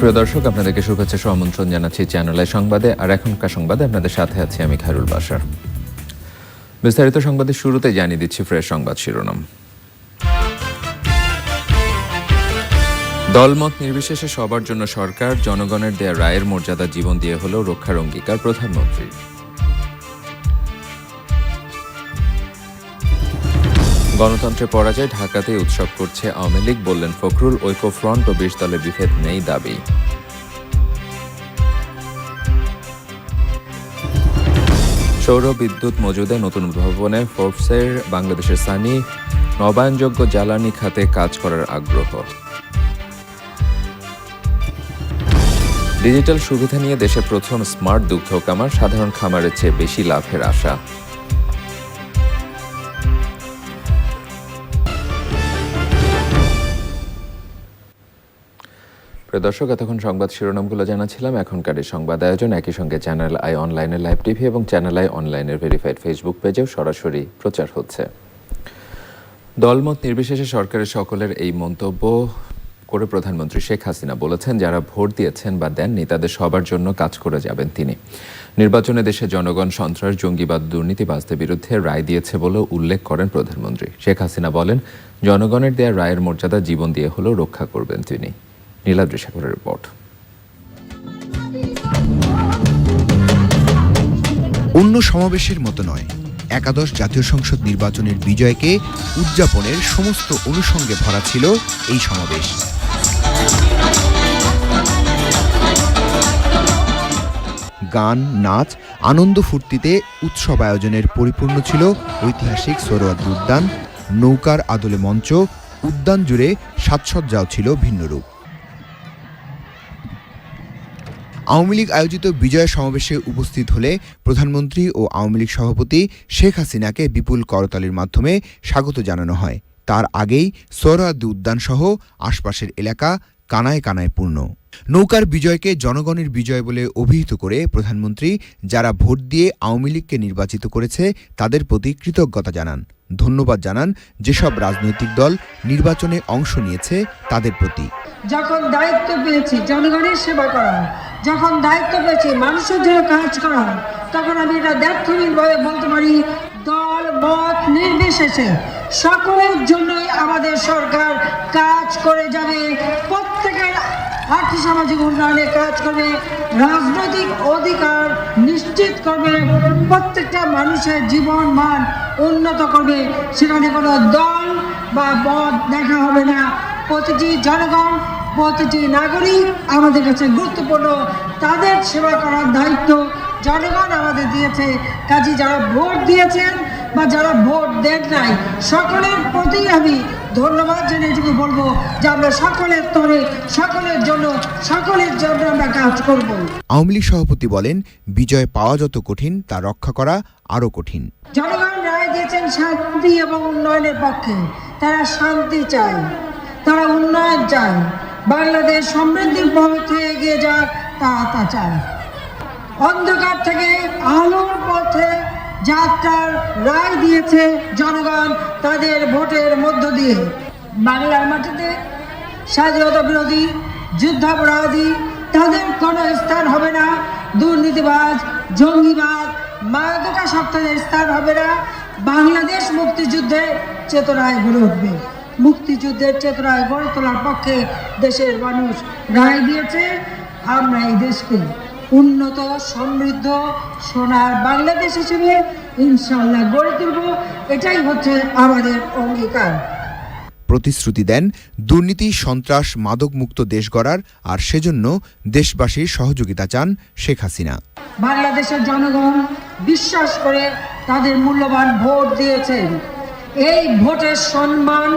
প্রিয় দর্শক, আপনাদেরকে শুভেচ্ছা সহ আমন্ত্রণ জানাচ্ছি চ্যানেল সংবাদে। আর এখনকার সংবাদে আপনাদের সাথে আছি আমি খায়রুল বাসার বিস্তারিত সংবাদের শুরুতে জানিয়ে দিচ্ছি ফ্রেশ সংবাদ শিরোনাম। দলমত নির্বিশেষে সবার জন্য সরকার, জনগণের দেয়া রায়ের মর্যাদা জীবন দিয়ে হলেও রক্ষার অঙ্গীকার প্রধানমন্ত্রীর। গণতন্ত্রের পরাজয় ঢাকাতে উৎসব করছে আওয়ামী লীগ, বললেন ফখরুল। ঐক্য ফ্রন্ট ও বিশ দলের বিভেদ নেই দাবি। সৌর বিদ্যুৎ মজুদে নতুন ভবনে ফোর্বসের বাংলাদেশের সানি, নবায়নযোগ্য জ্বালানি খাতে কাজ করার আগ্রহ। ডিজিটাল সুবিধা নিয়ে দেশের প্রথম স্মার্ট দুগ্ধ কামার, সাধারণ খামারের চেয়ে বেশি লাভের আশা। প্রিয় দর্শক, এতক্ষণ সংবাদ শিরোনামগুলো জানাছিলাম এখনকার সংবাদ আয়োজন একই সঙ্গে চ্যানেল আই অনলাইনের লাইভ টিভি এবং চ্যানেল আই অনলাইনের ভেরিফাইড ফেসবুক পেজেও সরাসরি প্রচার হচ্ছে। দলমত নির্বিশেষে সরকারের সকলের এই মন্তব্য করে প্রধানমন্ত্রী শেখ হাসিনা বলেছেন, যারা ভোট দিয়েছেন বা দেননি, তাদের সবার জন্য কাজ করে যাবেন তিনি। নির্বাচনে দেশে জনগণ, সন্ত্রাস, জঙ্গিবাদ, দুর্নীতিবাজদের বিরুদ্ধে রায় দিয়েছে বলেও উল্লেখ করেন প্রধানমন্ত্রী। শেখ হাসিনা বলেন, জনগণের দেয়া রায়ের মর্যাদা জীবন দিয়ে হলেও রক্ষা করবেন তিনি। নীলাদ্রি সাগরের রিপোর্ট। অন্য সমাবেশের মতো নয়, একাদশ জাতীয় সংসদ নির্বাচনের বিজয়কে উদযাপনের সমস্ত অনুষঙ্গে ভরা ছিল এই সমাবেশ। গান, নাচ, আনন্দ ফুর্তিতে উৎসব আয়োজনের পরিপূর্ণ ছিল ঐতিহাসিক সোহরাওয়ার্দী উদ্যান নৌকার আদলে মঞ্চ, উদ্যান জুড়ে সাজসজ্জাও ছিল ভিন্নরূপ আওয়ামী লীগ আয়োজিত বিজয় সমাবেশে উপস্থিত হলে প্রধানমন্ত্রী ও আওয়ামী লীগ সভাপতি শেখ হাসিনাকে বিপুল করতালির মাধ্যমে স্বাগত জানানো হয়। তার আগেই সোহরাওয়ার্দী উদ্যান সহ আশপাশের এলাকা কানায় কানায় পূর্ণ। নৌকার বিজয়কে জনগণের বিজয় বলে অভিহিত করে প্রধানমন্ত্রী যারা ভোট দিয়ে আওয়ামী লীগকে নির্বাচিত করেছে তাদের প্রতি কৃতজ্ঞতা জানান। ধন্যবাদ জানান যেসব রাজনৈতিক দল নির্বাচনে অংশ নিয়েছে তাদের প্রতি। যখন দায়িত্ব পেয়েছি, জনগণের সেবা করার। যখন দায়িত্ব পেয়েছি, মানুষের জন্য কাজ করার তখন আমি এটা দ্ব্যর্থহীনভাবে বলতে পারি, দল মত নির্বিশেষে সকলের জন্যই আমাদের সরকার কাজ করে যাবে, প্রত্যেকের আর্থিক সামাজিক উন্নয়নে কাজ করবে, রাজনৈতিক অধিকার নিশ্চিত করবে, প্রত্যেকটা মানুষের জীবন মান উন্নত করবে, সেখানে কোনো দল বা মত দেখা হবে না। প্রতিটি জনগণ প্রতিটি নাগরিক আমাদের কাছে গুরুত্বপূর্ণ। তাদের সেবা করার দায়িত্ব জনগণ আমাদের দিয়েছে। কাজী যারা ভোট দিয়েছেন বা যারা ভোট দেন নাই সকলের প্রতি আমি ধন্যবাদ জানিয়ে এটুকু বলব যে আমরা সকলের তরে সকলের জন্য সকলের জন্য আমরা কাজ করব। আওয়ামী লীগ সভাপতি বলেন বিজয় পাওয়া যত কঠিন তা রক্ষা করা আরও কঠিন। জনগণ রায় দিয়েছেন শান্তি এবং উন্নয়নের পক্ষে। তারা শান্তি চায় তারা উন্নয়ন চায়। বাংলাদেশ সমৃদ্ধির পথে এগিয়ে যাক, তা তা চায় অন্ধকার থেকে আলোর পথে যাত্রার রায় দিয়েছে জনগণ তাদের ভোটের মধ্য দিয়ে। বাংলার মাটিতে স্বাধীনতা বিরোধী, যুদ্ধাপরাধী, তাদের কোনো স্থান হবে না। দুর্নীতিবাজ, জঙ্গিবাদ মাদকাসক্তদের স্থান হবে না। বাংলাদেশ মুক্তিযুদ্ধের চেতনায় গড়ে উঠবে। মুক্তিযুদ্ধের চেতনায় গড়ে তোলার পক্ষে দেশের মানুষ রায় দিয়েছে। আমরা এই দেশকে উন্নত সমৃদ্ধ সোনার বাংলাদেশ হিসেবে ইনশাল্লাহ গড়ে তুলব। এটাই হচ্ছে আমাদের অঙ্গীকার। প্রতিশ্রুতি দেন দুর্নীতি সন্ত্রাস মাদকমুক্ত দেশ গড়ার আর সেজন্য দেশবাসীর সহযোগিতা চান শেখ হাসিনা। বাংলাদেশের জনগণ বিশ্বাস করে তাদের মূল্যবান ভোট দিয়েছেন। এই ভোটের সম্মান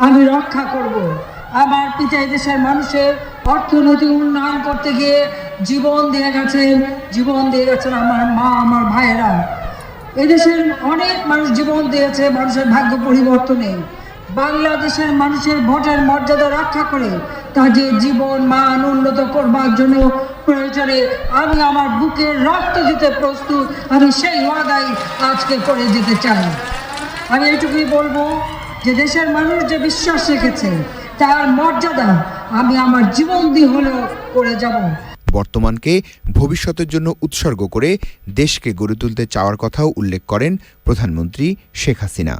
আমি রক্ষা করব। আমার পিতা দেশের মানুষের অর্থনৈতিক উন্নয়ন করতে গিয়ে জীবন দিয়ে গেছেন, জীবন দিয়ে গেছেন আমার মা, আমার ভাইয়েরা। এদেশের অনেক মানুষ জীবন দিয়েছে, মানুষের ভাগ্য পরিবর্তনে। বাংলাদেশের মানুষের ভোটের মর্যাদা রক্ষা করে তাদের জীবন, মান উন্নত করবার জন্য প্রয়োজনে আমি আমার বুকের রক্ত দিতে প্রস্তুত। আমি সেই ওয়াদাই আজকে করে যেতে চাই। আমি এটুকুই বলব যে দেশের মানুষ যে বিশ্বাস রেখেছে, তার মর্যাদা আমি আমার জীবন দিয়ে হলেও করে যাব। বর্তমানকে ভবিষ্যতের জন্য উৎসর্গ করে দেশকে গড়ে তুলতে চাওয়ার কথাও উল্লেখ করেন প্রধানমন্ত্রী শেখ হাসিনা।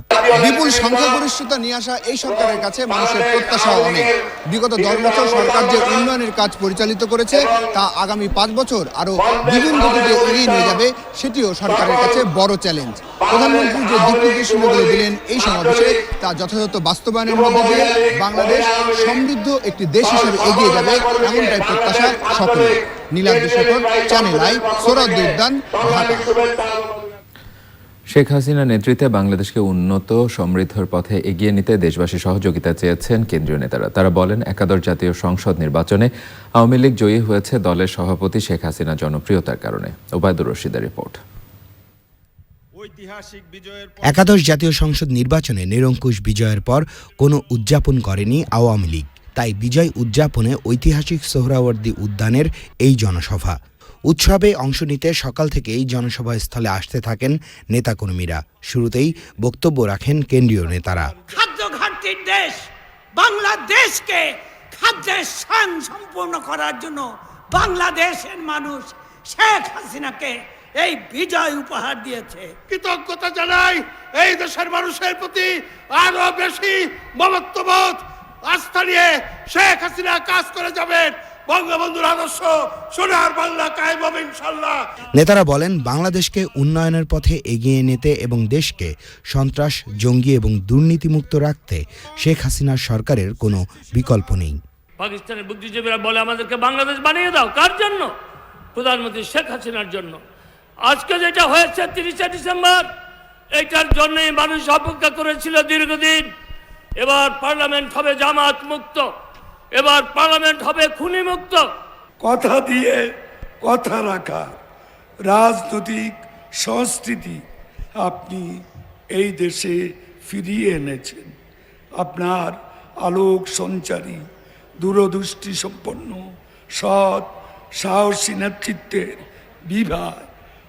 বিপুল সংখ্যাগরিষ্ঠতা নিয়ে আসা এই সরকারের কাছে মানুষের প্রত্যাশা অনেক। বিগত দশ বছর সরকার যে উন্নয়নের কাজ পরিচালিত করেছে তা আগামী পাঁচ বছর আরও দ্বিগুণ গতিতে এগিয়ে নিয়ে যাবে সেটিও সরকারের কাছে বড় চ্যালেঞ্জ প্রধানমন্ত্রী যে দিক নির্দেশনাগুলো দিলেন এই সমাবেশে তা যথাযথ বাস্তবায়নের মধ্যে দিয়ে বাংলাদেশ সমৃদ্ধ একটি দেশ হিসেবে এগিয়ে যাবে এমনটাই প্রত্যাশা সকলের। Niladri Shekhar channel I Suhrawardy Udyan Dhaka. Sheikh Hasina নেতৃত্বে বাংলাদেশকে উন্নত সমৃদ্ধর পথে এগিয়ে নিতে দেশবাসী সহযোগিতা চেয়েছেন কেন্দ্রীয় নেতারা। তারা বলেন একাদশ জাতীয় সংসদ নির্বাচনে আওয়ামী লীগ জয়ী হয়েছে দলের সভাপতি শেখ হাসিনা জনপ্রিয়তার কারণে। ওবায়দুর রশিদের রিপোর্ট। ঐতিহাসিক বিজয়ের একাদশ জাতীয় সংসদ নির্বাচনে নিরঙ্কুশ বিজয়ের পর কোনো উদযাপন করেনি আওয়ামী লীগ। তাই বিজয় উদযাপনে ঐতিহাসিক সোহরাওয়ার্দী উদ্যানের এই জনসভা। উৎসবে অংশ নিতে সকাল থেকেই জনসভা স্থলে আসতে থাকেন নেতাকর্মীরা। শুরুতেই বক্তব্য রাখেন কেন্দ্রীয় নেতারা। খাদ্য ঘাটতির দেশ বাংলাদেশকে খাদ্যের স্বয়ং সম্পূর্ণ করার জন্য বাংলাদেশের মানুষ শেখ হাসিনাকে এই বিজয় উপহার দিয়েছে। কৃতজ্ঞতা জানাই এই দেশের মানুষের প্রতি আরও বেশি মমত্ববোধ। আস্থা নিয়ে শেখ হাসিনা কাজ করে যাবেন। বঙ্গবন্ধুর আদর্শ সোনার বাংলা কায়েম হবে ইনশাল্লাহ নেতারা বলেন বাংলাদেশকে উন্নয়নের পথে এগিয়ে নিতে এবং দেশকে সন্ত্রাস জঙ্গি এবং দুর্নীতিমুক্ত রাখতে শেখ হাসিনার সরকারের কোনো বিকল্প নেই। পাকিস্তানের বুদ্ধিজীবীরা বলে আমাদেরকে বাংলাদেশ বানিয়ে দাও। কার জন্য? প্রধানমন্ত্রী শেখ হাসিনার জন্য। আজকে যেটা হয়েছে তিরিশে ডিসেম্বর এইটার জন্যই মানুষ অপেক্ষা করেছিল দীর্ঘদিন। এবার পার্লামেন্ট হবে জামাত মুক্ত। এবার পার্লামেন্ট হবে খুনি মুক্ত কথা দিয়ে কথা রাখা, রাজনৈতিক সংস্কৃতি আপনি এই দেশে ফিরিয়ে এনেছেন। আপনার আলোক সঞ্চারী, দূরদৃষ্টি সম্পন্ন, সৎ, সাহসী নেতৃত্বের বিভাগ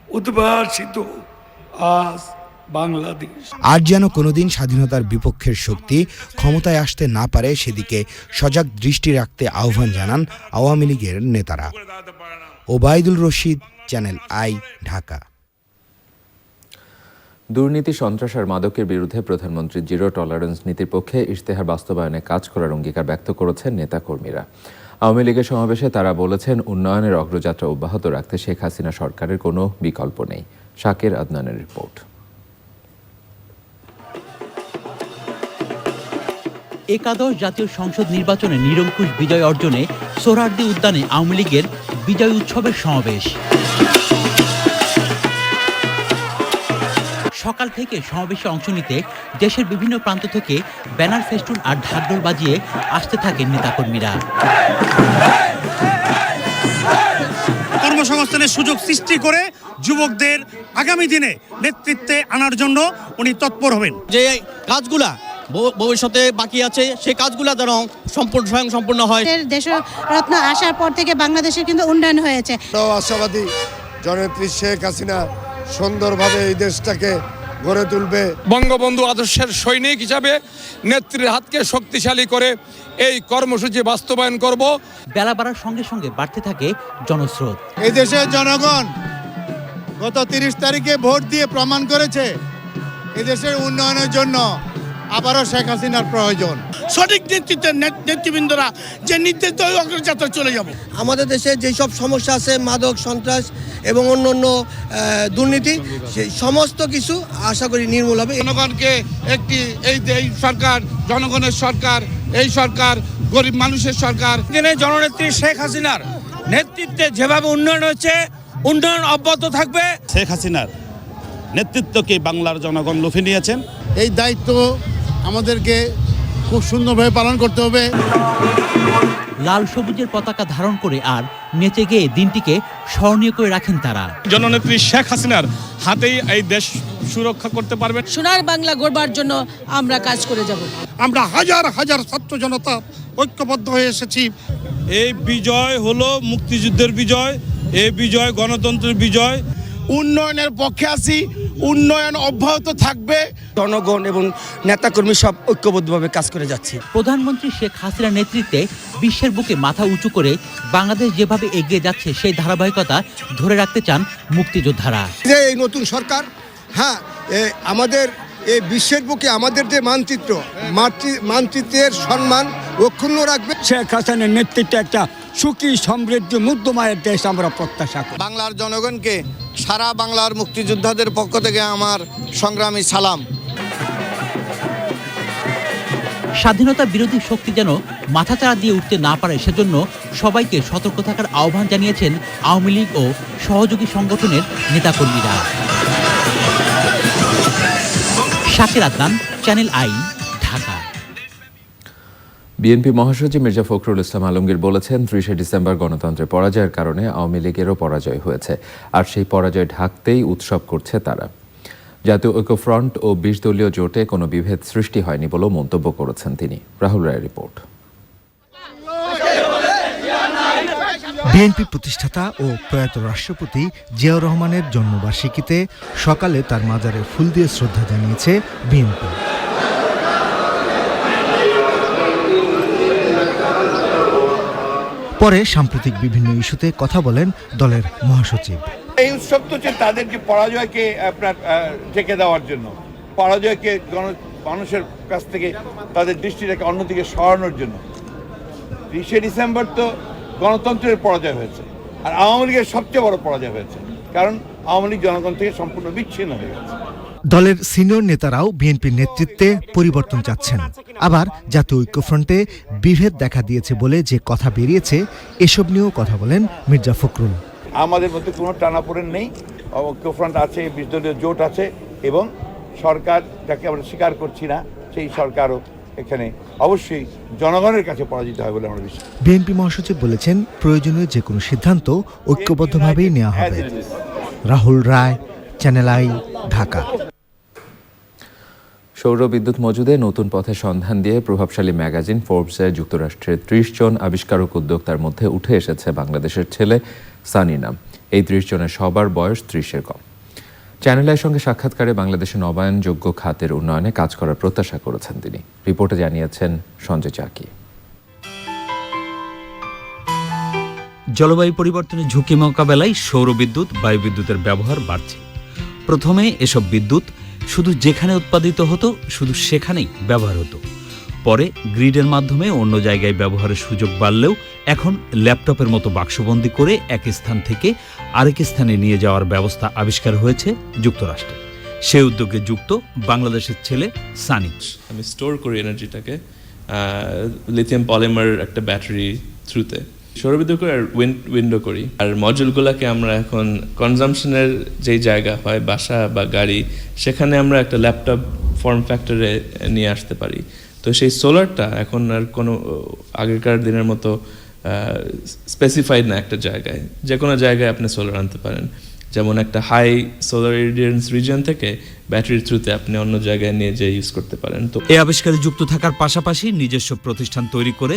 উদ্ভাসিত। আজ বাংলাদেশ। আর যেন কোনোদিন স্বাধীনতার বিপক্ষের শক্তি ক্ষমতায় আসতে না পারে সেদিকে সজাগ দৃষ্টি রাখতে আহ্বান জানান আওয়ামী লীগের নেতারা। Obaidul Rashid channel I Dhaka. দুর্নীতি সন্ত্রাস আর মাদকের বিরুদ্ধে প্রধানমন্ত্রী জিরো টলারেন্স নীতির পক্ষে ইশতেহার বাস্তবায়নে কাজ করার অঙ্গীকার ব্যক্ত করেছেন নেতাকর্মীরা। আওয়ামী লীগের সমাবেশে তারা বলেছেন উন্নয়নের অগ্রযাত্রা অব্যাহত রাখতে শেখ হাসিনা সরকারের কোনো বিকল্প নেই। শাকের আদনানের রিপোর্ট। একাদশ জাতীয় সংসদ নির্বাচনে নিরঙ্কুশ বিজয় অর্জনে সোহরার্দি উদ্যানে আওয়ামী লীগের বিজয় উৎসবের সমাবেশ। সকাল থেকে সমাবেশে অংশ নিতে দেশের বিভিন্ন প্রান্ত থেকে ব্যানার ফেস্টুন আর ঢাকঢোল বাজিয়ে আসতে থাকেন নেতাকর্মীরা। কর্মসংস্থানের সুযোগ সৃষ্টি করে যুবকদের আগামী দিনে নেতৃত্বে আনার জন্য উনি তৎপর হবেন। যে কাজগুলা ভবিষ্যতে বাকি আছে সেই কাজগুলো যেন সম্পূর্ণ স্বয়ং সম্পূর্ণ হয়। দেশরত্ন আসার পর থেকে বাংলাদেশের কিন্তু উন্নয়ন হয়েছে। আশাবাদী জননেত্রী শেখ হাসিনা সুন্দরভাবে এই দেশটাকে গড়ে তুলবে। বঙ্গবন্ধু আদর্শের সৈনিক হিসাবে নেত্রীর হাতকে শক্তিশালী করে এই কর্মসূচি বাস্তবায়ন করব। বেলা বাড়ার সঙ্গে সঙ্গে বাড়তে থাকে জনস্রোত। এই দেশের জনগণ গত তিরিশ তারিখে ভোট দিয়ে প্রমাণ করেছে এই দেশের উন্নয়নের জন্য। আবারও শেখ হাসিনার প্রয়োজন। সঠিক নেতৃত্বের নেতৃবৃন্দরা যে নির্দেশ দেয় অগ্রযাত্রা চলে যাব। আমাদের দেশে যেসব সমস্যা আছে মাদক সন্ত্রাস এবং অন্য অন্য দুর্নীতি সেই সমস্ত কিছু আশা করি নির্মূল হবে। জনগণকে একটি এই এই সরকার জনগণের সরকার এই সরকার গরিব মানুষের সরকার। দিনে জননেত্রী শেখ হাসিনার নেতৃত্বে যেভাবে উন্নয়ন হচ্ছে উন্নয়ন অব্যাহত থাকবে। শেখ হাসিনার নেতৃত্বকে বাংলার জনগণ লুফে নিয়েছেন। এই দায়িত্ব আমাদেরকে খুব সুন্দরভাবে পালন করতে হবে। লাল সবুজের পতাকা ধারণ করে আর নেচে গিয়ে দিনটিকে স্মরণীয় করে রাখেন তারা। জননেত্রী শেখ হাসিনার হাতেই এই দেশ সুরক্ষা করতে পারবে। সোনার বাংলা গড়বার জন্য আমরা কাজ করে যাব। আমরা হাজার হাজার ছাত্র জনতা ঐক্যবদ্ধ হয়ে এসেছি। এই বিজয় হলো মুক্তিযুদ্ধের বিজয় এই বিজয় গণতন্ত্রের বিজয়। উন্নয়নের পক্ষে আছি উন্নয়ন অব্যাহত থাকবে। জনগণ এবং নেতাকর্মী সব ঐক্যবদ্ধভাবে কাজ করে যাচ্ছে। প্রধানমন্ত্রী শেখ হাসিনার নেতৃত্বে বিশ্বের বুকে মাথা উঁচু করে বাংলাদেশ যেভাবে এগিয়ে যাচ্ছে সেই ধারাবাহিকতা ধরে রাখতে চান মুক্তিযোদ্ধারা। যে এই নতুন সরকার হ্যাঁ এ, আমাদের এই বিশ্বের বুকে আমাদের যে মানচিত্র মানচিত্রের সম্মান অক্ষুণ্ণ রাখবে। শেখ হাসিনের নেতৃত্বে একটা সুখী সমৃদ্ধ মুগ্ধমায়ের দেশ আমরা প্রত্যাশা করি। বাংলার জনগণকে সারা বাংলার মুক্তিযোদ্ধাদের পক্ষ থেকে আমার সংগ্রামী সালাম। স্বাধীনতা বিরোধী শক্তি যেন মাথাচাড়া দিয়ে উঠতে না পারে সেজন্য সবাইকে সতর্ক থাকার আহ্বান জানিয়েছেন আওয়ামী লীগ ও সহযোগী সংগঠনের নেতাকর্মীরা। Shakir Adnan channel I. BNP মহাসচিব মির্জা ফখরুল ইসলাম আলমগীর বলেছেন, ত্রিশে ডিসেম্বর গণতন্ত্রের পরাজয়ের কারণে আওয়ামী লীগেরও পরাজয় হয়েছে, আর সেই পরাজয় ঢাকতেই উৎসব করছে তারা। জাতীয় ঐক্যফ্রন্ট ও বিশ দলীয় জোটে কোনো বিভেদ সৃষ্টি হয়নি বলেও মন্তব্য করেছেন তিনি। রাহুল রায় রিপোর্ট। বিএনপি প্রতিষ্ঠাতা ও প্রয়াত রাষ্ট্রপতি জিয়াউর রহমানের জন্মবার্ষিকীতে সকালে তার মাজারে ফুল দিয়ে শ্রদ্ধা জানিয়েছে বিএনপি। পরে সাম্প্রতিক বিভিন্ন ইস্যুতে কথা বলেন দলের মহাসচিব। এই উৎসব তো হচ্ছে তাদেরকে পরাজয়কে আপনার ঢেকে দেওয়ার জন্য। পরাজয়কে গণ- মানুষের কাছ থেকে তাদের দৃষ্টিটাকে অন্যদিকে সরানোর জন্য। ত্রিশে ডিসেম্বর তো গণতন্ত্রের পরাজয় হয়েছে। আর আওয়ামী লীগের সবচেয়ে বড় পরাজয় হয়েছে। কারণ আওয়ামী লীগ জনগণ থেকে সম্পূর্ণ বিচ্ছিন্ন হয়ে গেছে। দলের সিনিয়র নেতারাও বিএনপির নেতৃত্বে পরিবর্তন চাচ্ছেন। আবার জাতীয় ঐক্যফ্রন্টে বিভেদ দেখা দিয়েছে বলে যে কথা বেরিয়েছে এসব নিয়েও কথা বলেন মির্জা ফখরুল। আমাদের মধ্যে কোনো টানাপোড়েন নেই। ঐক্যফ্রন্ট আছে বিশদলীয় জোট আছে এবং সরকার যাকে আমরা স্বীকার করছি না সেই সরকারও এখানে অবশ্যই জনগণের কাছে পরাজিত হয় বলে আমরা বিশ্বাস বিএনপি মহাসচিব বলেছেন প্রয়োজনীয় যে কোনো সিদ্ধান্ত ঐক্যবদ্ধভাবেই নেওয়া হবে। Rahul Roy channel I Dhaka. সৌর বিদ্যুৎ মজুদে নতুন পথের সন্ধান দিয়ে প্রভাবশালী ম্যাগাজিন ফোর্বসে যুক্তরাষ্ট্রের ত্রিশ জন আবিষ্কারক উদ্যোক্তার মধ্যে উঠে এসেছে বাংলাদেশের ছেলে সানি নাম এই ত্রিশ জনের সবার বয়স ত্রিশের কম। চ্যানেলের সঙ্গে সাক্ষাৎকারে বাংলাদেশের নবায়নযোগ্য খাতের উন্নয়নে কাজ করার প্রত্যাশা করেছেন তিনি। রিপোর্টে জানিয়েছেন সঞ্জয় চাকি। জলবায়ু পরিবর্তনের ঝুঁকি মোকাবেলায় সৌর বিদ্যুৎ বায়ু বিদ্যুতের ব্যবহার বাড়ছে। প্রথমে এসব বিদ্যুৎ শুধু যেখানে উৎপাদিত হতো, শুধু সেখানেই ব্যবহার হতো। পরে গ্রিডের মাধ্যমে অন্য জায়গায় ব্যবহারের সুযোগ বাড়লেও এখন ল্যাপটপের মতো বাক্সবন্দি করে এক স্থান থেকে আরেক স্থানে নিয়ে যাওয়ার ব্যবস্থা আবিষ্কার হয়েছে যুক্তরাষ্ট্রে। সে উদ্যোগে যুক্ত বাংলাদেশের ছেলে সানি। আমি স্টোর করি এনার্জিটাকে লিথিয়াম পলিমার একটা ব্যাটারি থ্রুতে। সৌরবিদ্যুৎ করি আর উইন্ড উইন্ডো করি। আর মজুলগুলোকে আমরা এখন কনজামশনের যেই জায়গা হয়, বাসা বা গাড়ি, সেখানে আমরা একটা ল্যাপটপ ফর্ম ফ্যাক্টরে নিয়ে আসতে পারি। তো সেই সোলারটা এখন আর কোনো, আগেকার দিনের মতো স্পেসিফাইড না একটা জায়গায়। যে কোনো জায়গায় আপনি সোলার আনতে পারেন। যেমন একটা হাই সোলার রেডিয়েন্স রিজন থেকে ব্যাটারির থ্রুতে আপনি অন্য জায়গায় নিয়ে যেয়ে ইউজ করতে পারেন। তো এ আবিষ্কারে যুক্ত থাকার পাশাপাশি নিজস্ব প্রতিষ্ঠান তৈরি করে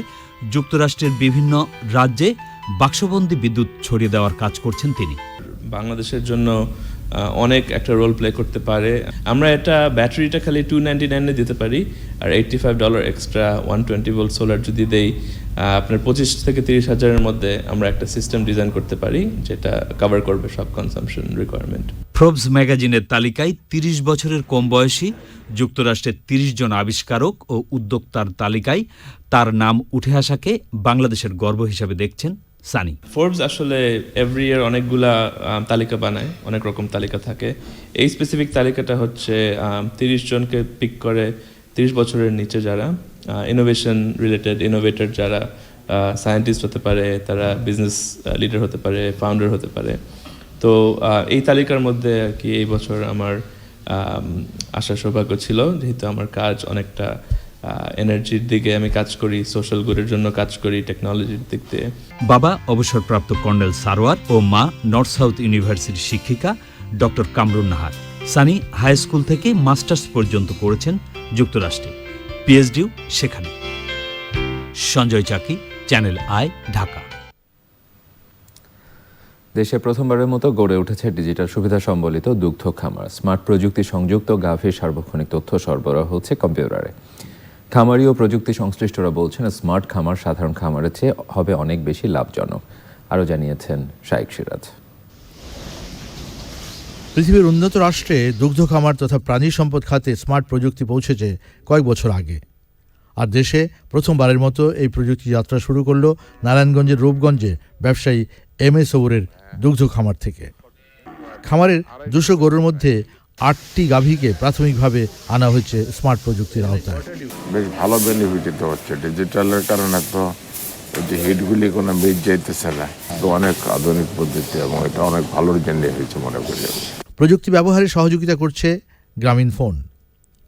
যুক্তরাষ্ট্রের বিভিন্ন রাজ্যে বাক্সবন্দি বিদ্যুৎ ছড়িয়ে দেওয়ার কাজ করছেন তিনি। বাংলাদেশের জন্য অনেক একটা রোল প্লে করতে পারে। আমরা এটা ব্যাটারিটা খালি টু নাইনটি নাইনে দিতে পারি আর eighty five dollar extra one twenty volt solar যদি দেই আপনার পঁচিশ থেকে তিরিশ হাজারের মধ্যে আমরা একটা সিস্টেম ডিজাইন করতে পারি যেটা কভার করবে সব কনসামশন রিকোয়ারমেন্ট ফ্রবস ম্যাগাজিনের তালিকায় ৩০ বছরের কম বয়সী যুক্তরাষ্ট্রের ৩০ জন আবিষ্কারক ও উদ্যোক্তার তালিকায় তার নাম উঠে আসাকে বাংলাদেশের গর্ব হিসাবে দেখছেন সানি। ফোর্বস আসলে এভরি ইয়ার অনেকগুলা তালিকা বানায় অনেক রকম তালিকা থাকে। এই স্পেসিফিক তালিকাটা হচ্ছে তিরিশ জনকে পিক করে তিরিশ বছরের নিচে যারা। ইনোভেশন রিলেটেড ইনোভেটর যারা সায়েন্টিস্ট হতে পারে তারা বিজনেস লিডার হতে পারে ফাউন্ডার হতে পারে। তো এই তালিকার মধ্যে আর কি এই বছর আমার আম, আসার সৌভাগ্য ছিল যেহেতু আমার কাজ অনেকটা এনার্জির দিকে আমি কাজ করি সোশ্যাল গুডের জন্য কাজ করি টেকনোলজির দিক দিয়ে। বাবা অবসরপ্রাপ্ত কর্নেল সারোয়ার ও মা নর্থ সাউথ ইউনিভার্সিটির শিক্ষিকা doctor Kamrun Nahar. Sunny high school থেকে মাস্টার্স পর্যন্ত করেছেন যুক্তরাষ্ট্রে। পিএইচডিও সেখানে। Sanjay Chaki, channel I, Dhaka. দেশে প্রথমবারের মতো গড়ে উঠেছে ডিজিটাল সুবিধা সম্বলিত দুগ্ধ খামার। স্মার্ট প্রযুক্তি সংযুক্ত গাভীর সার্বক্ষণিক তথ্য সরবরাহ হচ্ছে কম্পিউটারে। খামারি ও প্রযুক্তি সংশ্লিষ্টরা বলছেন, স্মার্ট খামার সাধারণ খামারের চেয়ে হবে অনেক বেশি লাভজনক, আরও জানিয়েছেন শাইক সিরাজ। পৃথিবীর উন্নত রাষ্ট্রে দুগ্ধ, খামার তথা প্রাণী সম্পদ খাতে স্মার্ট প্রযুক্তি পৌঁছেছে কয়েক বছর আগে। আর দেশে প্রথমবারের মতো এই প্রযুক্তি যাত্রা শুরু করল নারায়ণগঞ্জের রূপগঞ্জে ব্যবসায়ী এম এ সবুরের দুগ্ধ খামার থেকে। খামারের দুশো গরুর মধ্যে আটটি গাভীকে প্রাথমিকভাবে আনা হয়েছে স্মার্ট প্রযুক্তির আওতায়। বেশ ভালো বেনিফিট হচ্ছে। ডিজিটালের কারণে তো ওই যে হিটগুলি কোনো বেজ যাইতেছে না। তো অনেক আধুনিক পদ্ধতি এবং এটা অনেক ভালোর জন্য হয়েছে মনে করি প্রযুক্তি ব্যবহারে সহযোগিতা করছে গ্রামীণ ফোন।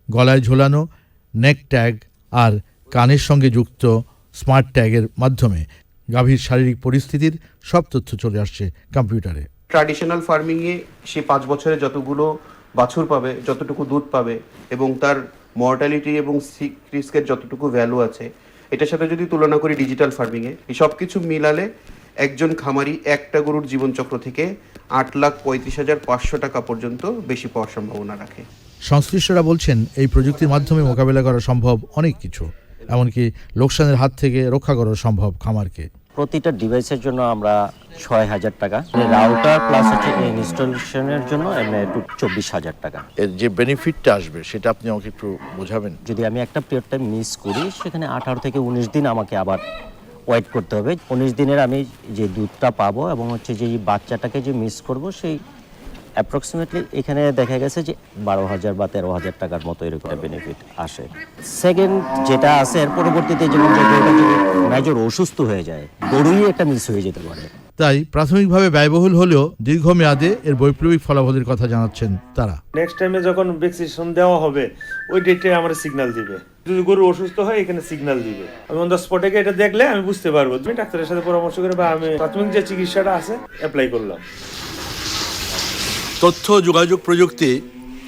গলায় ঝোলানো নেক ট্যাগ আর কানের সঙ্গে যুক্ত স্মার্ট ট্যাগের মাধ্যমে গাভীর শারীরিক পরিস্থিতির সব তথ্য চলে আসছে কম্পিউটারে। ট্র্যাডিশনাল ফার্মিংয়ে সে পাঁচ বছরে যতগুলো বাছুর পাবে যতটুকু দুধ পাবে এবং তার মর্টালিটি এবং সিক রিস্কের যতটুকু ভ্যালু আছে এটার সাথে যদি তুলনা করি ডিজিটাল ফার্মিংয়ে এই সব কিছু মিলালে একজন খামারি একটা গরুর জীবনচক্র থেকে আট লাখ পঁয়ত্রিশ হাজার পাঁচশো টাকা পর্যন্ত বেশি পাওয়ার সম্ভাবনা রাখে। সংশ্লিষ্টরা বলছেন, এই প্রযুক্তির মাধ্যমে মোকাবেলা করা সম্ভব অনেক কিছু, এমনকি লোকসানের হাত থেকে রক্ষা করা সম্ভব খামারকে। প্রতিটা ডিভাইসের জন্য আমরা ছয় হাজার টাকা। রাউটার প্লাস হচ্ছে ইনস্টলেশনের জন্য একটু চব্বিশ হাজার টাকা। এর যে বেনিফিটটা আসবে সেটা আপনি আমাকে একটু বোঝাবেন? যদি আমি একটা পিরিয়ড টাইম মিস করি সেখানে আঠারো থেকে উনিশ দিন আমাকে আবার ওয়েট করতে হবে। উনিশ দিনের আমি যে দুধটা পাবো এবং হচ্ছে যে বাচ্চাটাকে যে মিস করব সেই অ্যাপ্রক্সিমেটলি এখানে দেখা গেছে যে বারো হাজার বা তেরো হাজার টাকার মতো এরকম বেনিফিট আসে। সেকেন্ড যেটা আছে এর পরবর্তীতে যেমন যে গরুটা যদি মেজর অসুস্থ হয়ে যায় গরুই একটা মিস হয়ে যেতে পারে। তাই প্রাথমিকভাবে ব্যয়বহুল হলেও দীর্ঘমেয়াদে এর বৈপ্লবিক ফলাফলের কথা জানাচ্ছেন তারা। নেক্সট টাইমে যখন ভ্যাকসিনেশন দেওয়া হবে ওই ডেটে আমার সিগন্যাল দিবে। যদি গরু অসুস্থ হয় এখানে সিগন্যাল দিবে। আমি অন দ্য স্পটে গিয়ে এটা দেখলে আমি বুঝতে পারব। তুমি ডাক্তারের সাথে পরামর্শ করে বা আমি প্রাথমিক যে চিকিৎসাটা আছে অ্যাপ্লাই করলাম। তথ্য, যোগাযোগ প্রযুক্তি,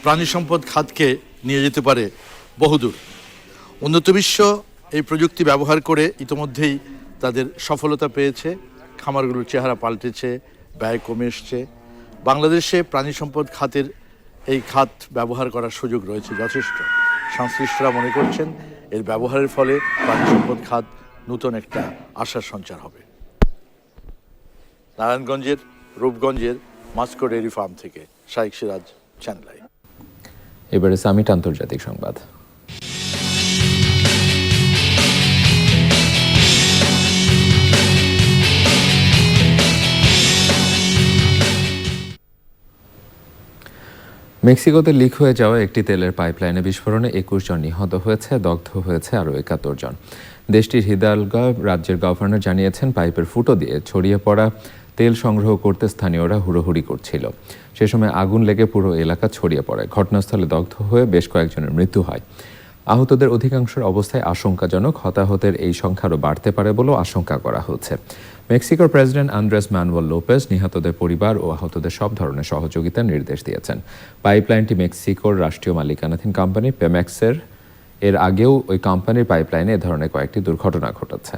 প্রাণী সম্পদ খাতকে নিয়ে যেতে পারে বহুদূর। উন্নত বিশ্ব এই প্রযুক্তি ব্যবহার করে ইতোমধ্যেই তাদের সফলতা পেয়েছে। খামারগুলোর চেহারা পাল্টেছে, ব্যয় কমে এসছে। বাংলাদেশে প্রাণী সম্পদ খাতের এই খাত ব্যবহার করার সুযোগ রয়েছে যথেষ্ট। সংশ্লিষ্টরা মনে করছেন এর ব্যবহারের ফলে প্রাণী সম্পদ খাত নতুন একটা আশার সঞ্চার হবে। নারায়ণগঞ্জের, রূপগঞ্জের মাস্কো ফার্ম থেকে শাইক সিরাজ চ্যানেলাই এবারে সামিট আন্তর্জাতিক সংবাদ। মেক্সিকোতে লিক হয়ে যাওয়া একটি তেলের পাইপলাইনে বিস্ফোরণে একুশ জন নিহত হয়েছে, দগ্ধ হয়েছে আরও একাত্তর জন। দেশটির হিদালগা রাজ্যের গভর্নর জানিয়েছেন, পাইপের ফুটো দিয়ে ছড়িয়ে পড়া তেল সংগ্রহ করতে স্থানীয়রা হুড়োহুড়ি করছিল। সে সময় আগুন লেগে পুরো এলাকা ছড়িয়ে পড়ে। ঘটনাস্থলে দগ্ধ হয়ে বেশ কয়েকজনের মৃত্যু হয়। আহতদের অধিকাংশের অবস্থায় আশঙ্কাজনক। হতাহতের এই সংখ্যারও বাড়তে পারে বলেও আশঙ্কা করা হচ্ছে। মেক্সিকোর প্রেসিডেন্ট আন্দ্রেস ম্যানুয়াল লোপেজ নিহতদের পরিবার ও আহতদের সব ধরনের সহযোগিতার নির্দেশ দিয়েছেন। পাইপলাইনটি মেক্সিকোর রাষ্ট্রীয় মালিকানাধীন কোম্পানি পেম্যাক্সের এর আগেও ওই কোম্পানির পাইপলাইনে এ ধরনের কয়েকটি দুর্ঘটনা ঘটেছে।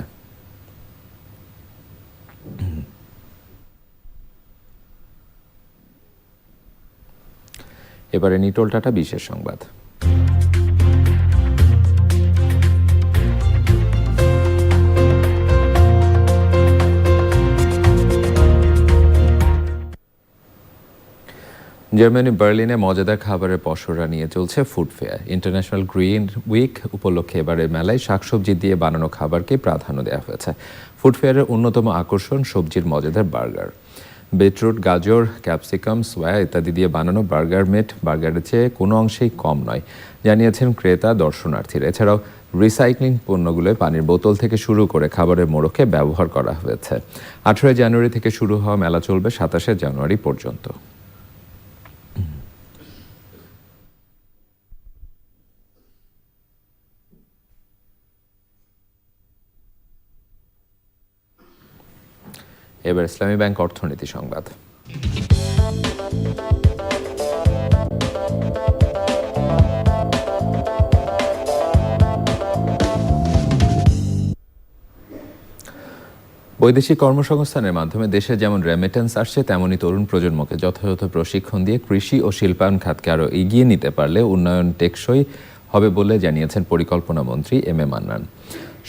এবারে নিটোল টাটা বিশেষ সংবাদ। জার্মানি বার্লিনে মজাদার খাবারের পসরা নিয়ে চলছে food fair. International green week উপলক্ষে এবারের মেলায় শাকসবজি দিয়ে বানানো খাবারকে প্রাধান্য দেওয়া হয়েছে। ফুড ফেয়ারের অন্যতম আকর্ষণ সবজির মজাদার বার্গার। বিটরুট, গাজর, ক্যাপসিকাম, সোয়া ইত্যাদি দিয়ে বানানো বার্গার মেট, বার্গারের চেয়ে কোনো অংশেই কম নয়, জানিয়েছেন ক্রেতা দর্শনার্থীরা। এছাড়াও রিসাইক্লিং পণ্যগুলো পানির বোতল থেকে শুরু করে খাবারের মোড়কে ব্যবহার করা হয়েছে। আঠেরোই জানুয়ারি থেকে শুরু হওয়া মেলা চলবে সাতাশে জানুয়ারি পর্যন্ত। এবার ইসলামী ব্যাংক অর্থনীতি সংবাদ। বৈদেশিক কর্মসংস্থানের মাধ্যমে দেশে যেমন রেমিটেন্স আসছে তেমনি তরুণ প্রজন্মকে যথাযথ প্রশিক্ষণ দিয়ে কৃষি ও শিল্পায়ন খাতকে আরও এগিয়ে নিতে পারলে উন্নয়ন টেকসই হবে বলে জানিয়েছেন পরিকল্পনা মন্ত্রী এম এ মান্নান।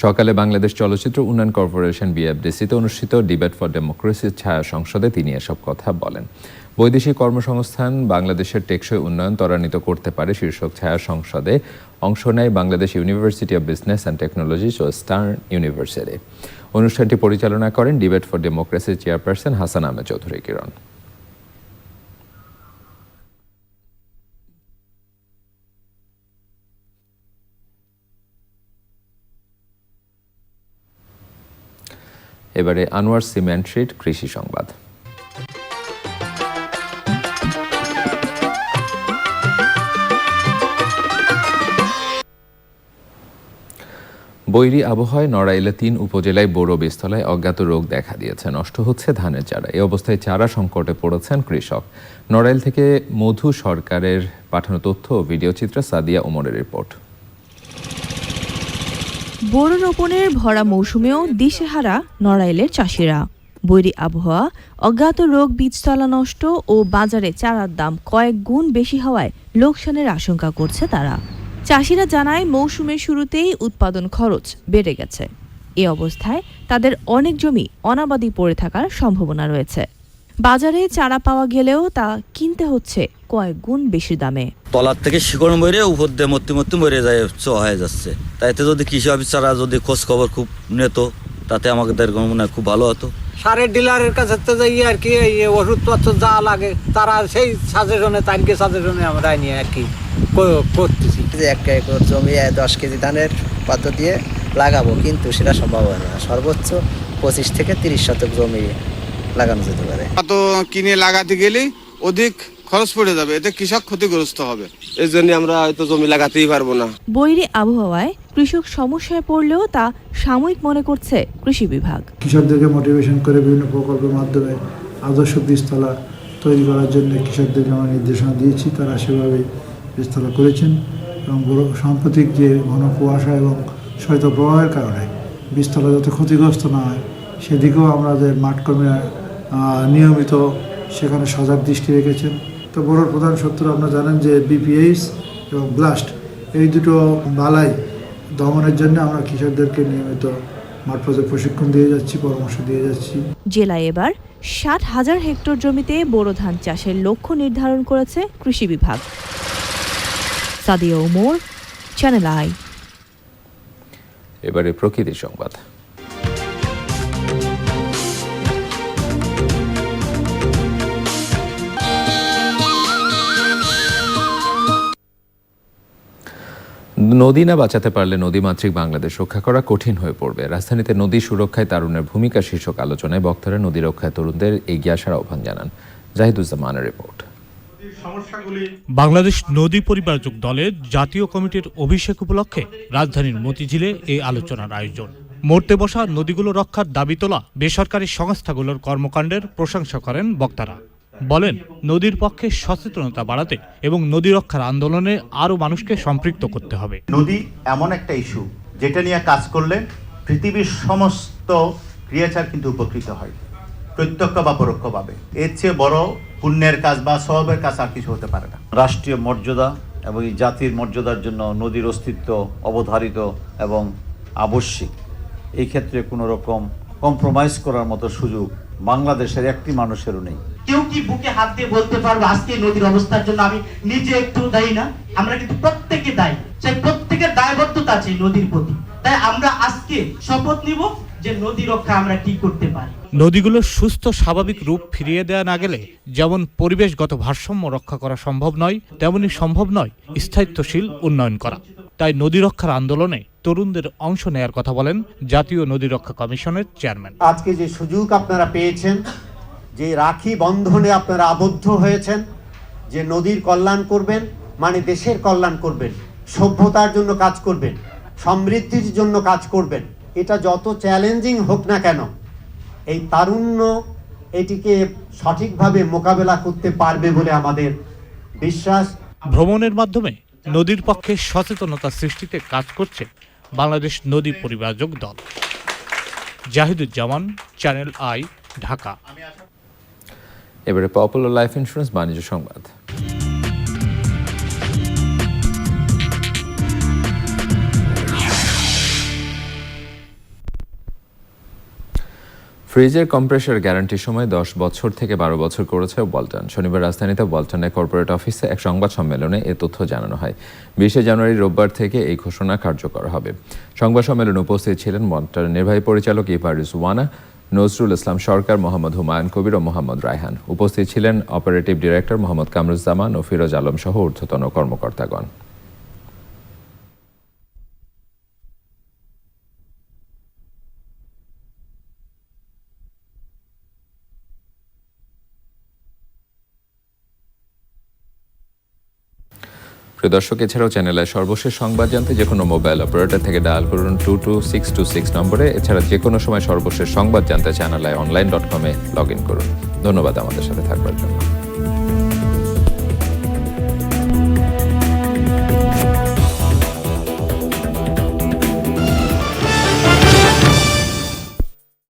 সকালে বাংলাদেশ চলচ্চিত্র উন্নয়ন কর্পোরেশন বিএফডিসিতে অনুষ্ঠিত ডিবেট ফর ডেমোক্রেসির ছায়া সংসদে তিনি এসব কথা বলেন। বৈদেশিক কর্মসংস্থান বাংলাদেশের টেকসই উন্নয়ন ত্বরান্বিত করতে পারে শীর্ষক ছায়া সংসদে। অংশ নেয় Bangladesh university of business and technologies O Stern university. অনুষ্ঠানটি পরিচালনা করেন ডিবেট ফর ডেমোক্রেসির চেয়ারপারসন হাসান আহমেদ চৌধুরী কিরণ। এবারে আনোয়ার সিমেন্ট শিট কৃষি সংবাদ। বৈরী আবহাওয়ায় নড়াইলে তিন উপজেলায় বড় বীজতলায় অজ্ঞাত রোগ দেখা দিয়েছে। নষ্ট হচ্ছে ধানের চারা। এই অবস্থায় চারা সংকটে পড়েছেন কৃষক। নড়াইল থেকে মধু সরকারের পাঠানো তথ্য ও ভিডিও চিত্র সাদিয়া ওমরের রিপোর্ট। বোরো রোপণের ভরা মৌসুমেও দিশেহারা নড়াইলের চাষিরা। বৈরী আবহাওয়া, অজ্ঞাত রোগ, বীজতলা নষ্ট ও বাজারে চারার দাম কয়েক গুণ বেশি হওয়ায় লোকসানের আশঙ্কা করছে তারা। চাষিরা জানায়, মৌসুমের শুরুতেই উৎপাদন খরচ বেড়ে গেছে। এ অবস্থায় তাদের অনেক জমি অনাবাদি পড়ে থাকার সম্ভাবনা রয়েছে। বাজারে চারা পাওয়া গেলেও তা কিনতে হচ্ছে কয়েক গুণ বেশি দামে? তলার থেকে শিকড় মরে উপর দিয়ে মরতে মরতে মরে যায় চ হয়ে যাচ্ছে। তাইতে যদি কৃষি অফিসাররা যদি খোঁজ খবর খুব নিত তাতে আমাদের মনে খুব ভালো হতো। সারের ডিলারের কাছে তো যাই আর কি এই ওষুধপত্র যা লাগে তারা সেই সাজেশনে তাইনকে সাজেশনে আমরা নিয়ে আর কি করতেছি। এক একর জমি দশ কেজি ধানের পাত্র দিয়ে লাগাবো কিন্তু সেটা সম্ভব হয় না। সর্বোচ্চ পঁচিশ থেকে তিরিশ শতক জমি লাগানো যেতে পারে। তো কিনে লাগাতে গেলেই অধিক খরচ পড়ে যাবে এতে কৃষক ক্ষতিগ্রস্ত হবে। এই জন্য আমরা হয়তো জমি লাগাতেই পারব না। বৈরী আবহাওয়ায় কৃষক সমস্যায় পড়লেও তা সাময়িক মনে করছে কৃষি বিভাগ। কৃষকদেরকে মোটিভেশন করে বিভিন্ন প্রকল্পের মাধ্যমে আদর্শ বীজতলা তৈরি করার জন্য কৃষকদেরকে আমরা নির্দেশনা দিয়েছি তারা সেভাবে বীজতলা করেছেন এবং বড়- সাম্প্রতিক যে ঘন কুয়াশা এবং শৈত্যপ্রবাহের কারণে বীজতলা যাতে ক্ষতিগ্রস্ত না হয় সেদিকেও আমাদের মাঠকর্মীরা নিয়মিত সেখানে সজাগ দৃষ্টি রেখেছেন। তো বড় প্রধান সত্য আপনারা জানেন যে বিপিএইচ এবং ব্লাস্ট এই দুটো বালাই দমনের জন্য আমরা কৃষকদেরকে নিয়মিত মাঠ পর্যায়ে প্রশিক্ষণ দিয়ে যাচ্ছি পরামর্শ দিয়ে যাচ্ছি। জেলায় এবার ষাট হাজার হেক্টর জমিতে বোরো ধান চাষের লক্ষ্য নির্ধারণ করেছে কৃষি বিভাগ। সাদিয়া ওমর চ্যানেল আই এবারে প্রকৃতি সংবাদ। নদী না বাঁচাতে পারলে নদীমাতৃক বাংলাদেশ রক্ষা করা কঠিন হয়ে পড়বে। রাজধানীতে নদী সুরক্ষায় তারুণের ভূমিকা শীর্ষক আলোচনায় বক্তারা নদী রক্ষায় তরুণদের এগিয়ে আসার আহ্বান জানান। জাহিদুজ্জামানের রিপোর্ট। বাংলাদেশ নদী পরিবারক দলের জাতীয় কমিটির অভিষেক উপলক্ষে রাজধানীর মতিঝিলে এই আলোচনার আয়োজন। মরতে বসা নদীগুলো রক্ষার দাবি তোলা বেসরকারি সংস্থাগুলোর কর্মকাণ্ডের প্রশংসা করেন বক্তারা। বলেন নদীর পক্ষে সচেতনতা বাড়াতে এবং নদী রক্ষার আন্দোলনে আরও মানুষকে সম্পৃক্ত করতে হবে। নদী এমন একটা ইস্যু যেটা নিয়ে কাজ করলে পৃথিবীর সমস্ত ক্রিয়েচার কিন্তু উপকৃত হয় প্রত্যক্ষ বা পরোক্ষভাবে। এর চেয়ে বড় পুণ্যের কাজ বা স্বভাবের কাজ আর কিছু হতে পারে না। রাষ্ট্রীয় মর্যাদা এবং এই জাতির মর্যাদার জন্য নদীর অস্তিত্ব অবধারিত এবং আবশ্যিক। এই ক্ষেত্রে কোনো রকম কম্প্রোমাইজ করার মতো সুযোগ বাংলাদেশের একটি মানুষেরও নেই। কেউ কি বুকে হাত দিয়ে বলতে পারবে আজকে নদীর অবস্থার জন্য? আমি নিজে একটু দায়ী না আমরা কিন্তু প্রত্যেকে দায়ী। সেই প্রত্যেকের দায়বদ্ধতা আছে নদীর প্রতি। তাই আমরা আজকে শপথ নিব যে নদী রক্ষা আমরা কি করতে পারি। নদীগুলোর সুস্থ স্বাভাবিক রূপ ফিরিয়ে দেওয়া না গেলে যেমন পরিবেশগত ভারসাম্য রক্ষা করা সম্ভব নয় তেমনি সম্ভব নয় স্থায়িত্বশীল উন্নয়ন করা। তাই নদী রক্ষার আন্দোলনে তরুণদের অংশ নেয়ার কথা বলেন জাতীয় নদী রক্ষা কমিশনের চেয়ারম্যান। আজকে যে সুযোগ আপনারা পেয়েছেন যে রাখি বন্ধনে আপনারা আবদ্ধ হয়েছেন যে নদীর কল্যাণ করবেন মানে দেশের কল্যাণ করবেন সভ্যতার জন্য কাজ করবেন সমৃদ্ধির জন্য কাজ করবেন এটা যত চ্যালেঞ্জিং হোক না কেন এই তারুণ্য এটিকে সঠিকভাবে মোকাবেলা করতে পারবে বলে আমাদের বিশ্বাস। ভ্রমণের মাধ্যমে নদীর পক্ষে সচেতনতা সৃষ্টিতে কাজ করছে বাংলাদেশ নদী পরিবারক দল। জাহিদুজ্জামান চ্যানেল আই ঢাকা এবারে পপুলার লাইফ ইন্স্যুরেন্স বাণিজ্য সংবাদ। ফ্রিজের কম্প্রেসার গ্যারান্টির সময় দশ বছর থেকে বারো বছর করেছে বল্টন শনিবার রাজধানীতে বল্টনের কর্পোরেট অফিসে এক সংবাদ সম্মেলনে এ তথ্য জানানো হয়। বিশে জানুয়ারি রোববার থেকে এই ঘোষণা কার্যকর হবে। সংবাদ সম্মেলনে উপস্থিত ছিলেন বল্টনের নির্বাহী পরিচালক ইফারিস ওয়ানা নজরুল ইসলাম সরকার, মোহাম্মদ হুমায়ুন কবির ও মোহাম্মদ রায়হান। উপস্থিত ছিলেন অপারেটিভ ডিরেক্টর মোহাম্মদ কামরুজ্জামান ও ফিরোজ আলম সহ ঊর্ধ্বতন কর্মকর্তাগণ। প্রিয় দর্শক, এছাড়াও চ্যানেলের সর্বশেষ সংবাদ জানতে যে কোনো মোবাইল অপারেটর থেকে ডায়াল করুন two two six two six নম্বরে। এছাড়া যে কোনো সময় সর্বশেষ সংবাদ জানতে চ্যানেল অনলাইন ডট কমে লগ ইন করুন। ধন্যবাদ আমাদের সাথে থাকবার জন্য।